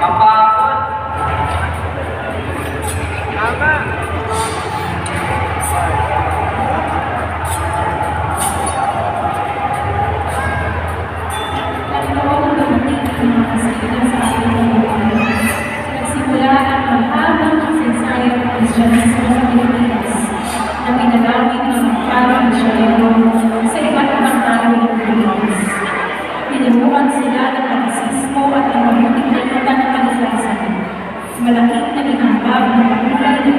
Ang Thank you. la gente